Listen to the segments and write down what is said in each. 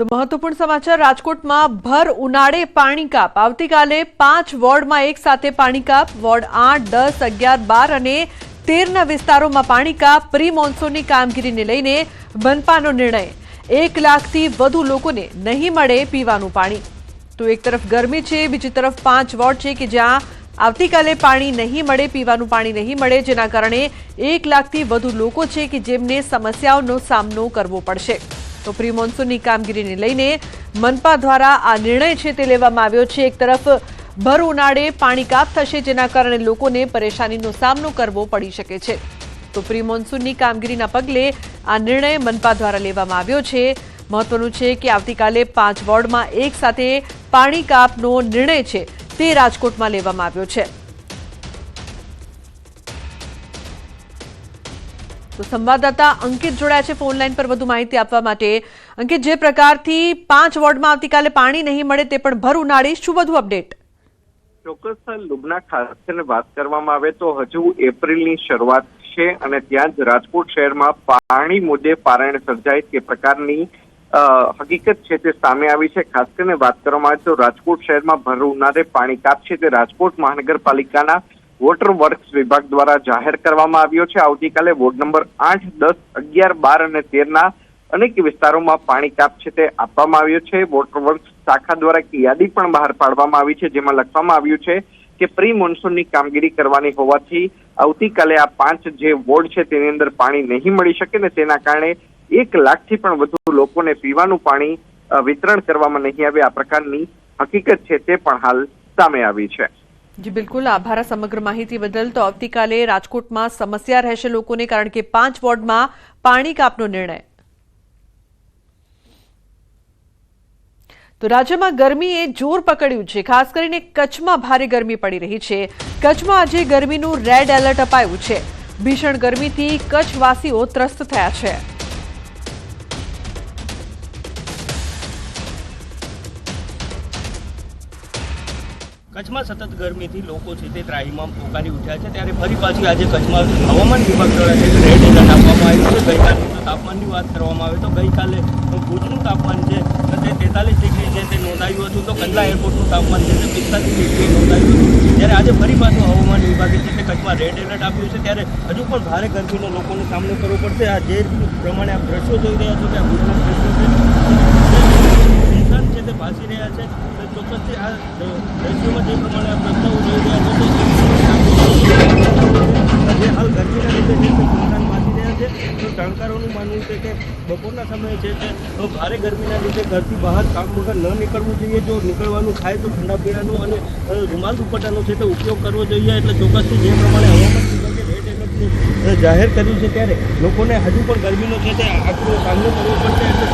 તો મહત્વપૂર્ણ સમાચાર, રાજકોટમાં ભર ઉનાળે પાણી કાપ. આવતીકાલે પાંચ વોર્ડમાં એક સાથે પાણી કાપ. વોર્ડ આઠ, દસ, અગિયાર, બાર અને તેરના વિસ્તારોમાં પાણી કાપ. પ્રી મોન્સૂનની કામગીરીને લઈને મનપાનો નિર્ણય. એક લાખથી વધુ લોકોને નહીં મળે પીવાનું પાણી. તો એક તરફ ગરમી છે, બીજી તરફ પાંચ વોર્ડ છે કે જ્યાં આવતીકાલે પાણી નહીં મળે, પીવાનું પાણી નહીં મળે, જેના કારણે એક લાખથી વધુ લોકો છે કે જેમને સમસ્યાઓનો સામનો કરવો પડશે. તો પ્રી મોન્સૂનની કામગીરીને લઈને મનપા દ્વારા આ નિર્ણય છે તે લેવામાં આવ્યો છે. એક તરફ ભર ઉનાળે પાણી કાપ થશે, જેના કારણે લોકોને પરેશાનીનો સામનો કરવો પડી શકે છે. તો પ્રી મોન્સૂનની કામગીરીના પગલે આ નિર્ણય મનપા દ્વારા લેવામાં આવ્યો છે. મહત્વનું છે કે આવતીકાલે પાંચ વોર્ડમાં એક સાથે પાણી કાપનો નિર્ણય છે તે રાજકોટમાં લેવામાં આવ્યો છે. તો સંવાદદાતા અંકિત જોડાયા છે ફોન લાઈન પર વધુ માહિતી આપવા માટે. અંકિત, જે પ્રકારથી પાંચ વોર્ડમાં આવતીકાલે પાણી નહીં મળે તે પણ ભર ઉનાળે શું વધુ અપડેટ? ચોક્કસ લુબના ખાતે વાત કરવામાં આવે તો હજુ એપ્રિલની શરૂઆત છે અને ત્યાં જ રાજકોટ શહેરમાં પાણી મુદ્દે પારણ સર્જાય તે પ્રકારની હકીકત છે તે સામે આવી છે. ખાસ કરીને વાત કરવામાં આવે તો રાજકોટ શહેરમાં ભર ઉનાળે પાણી કાપ છે તે રાજકોટ મહાનગરપાલિકાના વોટર વર્ક્સ વિભાગ દ્વારા જાહેર કરવામાં આવ્યો છે. આવતીકાલે વોર્ડ નંબર આઠ, દસ, અગિયાર, બાર અને તેરના અનેક વિસ્તારોમાં પાણી કાપ છે તે આપવામાં આવ્યો છે. વોટર વર્ક્સ શાખા દ્વારા એક યાદી પણ બહાર પાડવામાં આવી છે, જેમાં લખવામાં આવ્યું છે કે પ્રી મોન્સૂનની કામગીરી કરવાની હોવાથી આવતીકાલે આ પાંચ જે વોર્ડ છે તેની અંદર પાણી નહીં મળી શકે ને તેના કારણે એક લાખથી પણ વધુ લોકોને પીવાનું પાણી વિતરણ કરવામાં નહીં આવે. આ પ્રકારની હકીકત છે તે પણ હાલ સામે આવી છે. જી, બિલકુલ. આભાર સમગ્ર માહિતી બદલ. તો આવતીકાલે રાજકોટમાં સમસ્યા રહેશે લોકોને, કારણ કે પાંચ વોર્ડમાં પાણી કાપનો નિર્ણય. તો રાજ્યમાં ગરમીએ જોર પકડ્યું છે. ખાસ કરીને કચ્છમાં ભારે ગરમી પડી રહી છે. કચ્છમાં આજે ગરમીનું રેડ એલર્ટ અપાયું છે. ભીષણ ગરમીથી કચ્છવાસીઓ ત્રસ્ત થયા છે. કચ્છમાં સતત ગરમીથી લોકો છે તે ત્રાહીમામ પોકારી ઉઠ્યા છે. ત્યારે ફરી પાછી આજે કચ્છમાં હવામાન વિભાગ દ્વારા છે રેડ એલર્ટ આપવામાં આવ્યું છે. ગઈકાલે તાપમાનની વાત કરવામાં આવે તો ગઈકાલે ભુજનું તાપમાન છે તે તેતાલીસ ડિગ્રી છે તે નોંધાયું હતું તો કંડલા એરપોર્ટનું તાપમાન છે તે પિસ્તાલીસ ડિગ્રી નોંધાયું હતું. ત્યારે આજે ફરી પાછું હવામાન વિભાગે છે તે કચ્છમાં રેડ એલર્ટ આપ્યું છે. ત્યારે હજુ પણ ભારે ગરમીનો લોકોનો સામનો કરવો પડશે. આ જે પ્રમાણે આ દ્રશ્યો જોઈ રહ્યા છો કે આ ભુજના દ્રશ્યો છે તે ભાસી રહ્યા છે. જે પ્રમાણે છો જે હાલ ગરમીના લીધે રહ્યા છે, તો જાણકારોનું માનવું છે કે બપોરના સમયે છે કે ભારે ગરમીના લીધે ઘરથી બહાર કામ વગર ન નીકળવું જોઈએ. જો નીકળવાનું થાય તો ઠંડા પીણાનું અને રૂમાલ દુપટ્ટાનો છે તે ઉપયોગ કરવો જોઈએ. એટલે ચોક્કસથી જે પ્રમાણે હવામાન વિભાગે રેડ એલર્ટનું જાહેર કર્યું છે ત્યારે લોકોને હજુ પણ ગરમીનો છે તે આકરો સામનો કરવો પડશે. એટલે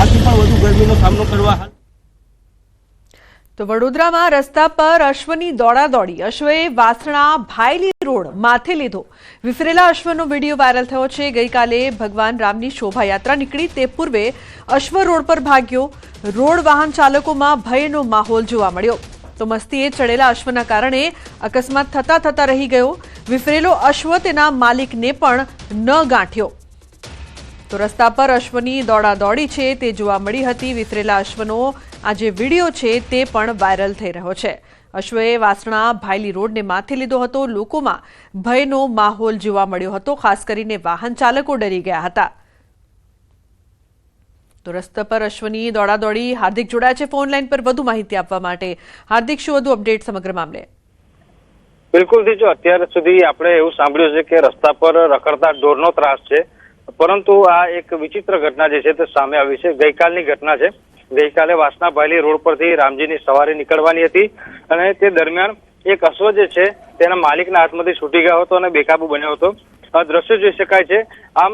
ચોક્કસથી પણ વધુ ગરમીનો સામનો કરવા હાલ તો વડોદરામાં રસ્તા પર અશ્વની દોડાદોડી. અશ્વએ વાસણા ભાયલી રોડ માથે લીધો. વિફરેલા અશ્વનો વીડિયો વાયરલ થયો છે. ગઈકાલે ભગવાન રામની શોભાયાત્રા નીકળી. તે પૂર્વે અશ્વ રોડ પર ભાગ્યો. રોડ વાહન ચાલકોમાં ભયનો માહોલ જોવા મળ્યો. તો મસ્તીએ ચડેલા અશ્વના કારણે અકસ્માત થતા થતા રહી ગયો. વિફરેલો અશ્વ તેના માલિકને પણ ન ગાંઠ્યો. તો રસ્તા પર અશ્વની દોડાદોડી છે, તે જોવા મળી હતી. વિતરેલા અશ્વનો આ જે વીડિયો છે, તે પણ વાયરલ થઈ રહ્યો છે. અશ્વએ વાસણા ભાયલી રોડને માથે લીધો હતો. લોકોમાં ભયનો માહોલ જોવા મળ્યો હતો. ખાસ કરીને વાહન ચાલકો ડરી ગયા હતા. તો રસ્તા પર અશ્વની દોડાદોડી હાર્દિક જોડાયા છે. ફોન લાઈન પર વધુ માહિતી આપવા માટે હાર્દિક, શું વધુ અપડેટ સમગ્ર મામલે? બિલકુલ જો અત્યાર સુધી આપણે એવું સાંભળ્યું છે કે રસ્તા પર રખડતા ઢોરનો ત્રાસ છે. પરંતુ આ એક વિચિત્ર ઘટના જે છે તે સામે આવી છે. ગઈકાલની ઘટના છે. ગઈકાલે વાસના ભાયલી રોડ પરથી રામજીની સવારી નીકળવાની હતી અને તે દરમિયાન એક અશ્વ જે છે તેના માલિકના હાથમાંથી છૂટી ગયો હતો અને બેકાબુ બન્યો હતો. આ દ્રશ્યો જોઈ શકાય છે. આમ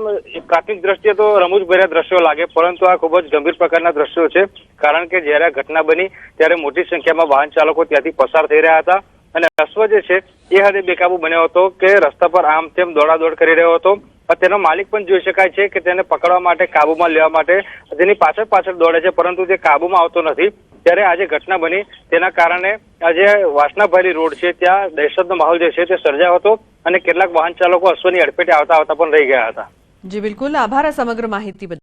પ્રાથમિક દ્રષ્ટિએ તો રમૂજભર્યા દ્રશ્યો લાગે, પરંતુ આ ખૂબ જ ગંભીર પ્રકારના દ્રશ્યો છે. કારણ કે જ્યારે આ ઘટના બની, ત્યારે મોટી સંખ્યામાં વાહન ચાલકો ત્યાંથી પસાર થઈ રહ્યા હતા. અને અશ્વ જે છે, એ હદે બેકાબુ બન્યો હતો કે રસ્તા પર આમ તેમ દોડાદોડ કરી રહ્યો હતો. તેનો માલિક પણ જોઈ શકાય છે કે તેને પકડવા માટે, કાબુમાં લેવા માટે તેની પાછળ પાછળ દોડે છે, પરંતુ તે કાબુમાં આવતો નથી. ત્યારે આજે ઘટના બની, તેના કારણે આજે વાસનાભારી રોડ છે, ત્યાં દહેશતનો માહોલ જે છે, તે સર્જાયો હતો અને કેટલાક વાહન ચાલકો અશ્વની અડફેટે આવતા આવતા પણ રહી ગયા હતા. જી, બિલકુલ. આભાર સમગ્ર માહિતી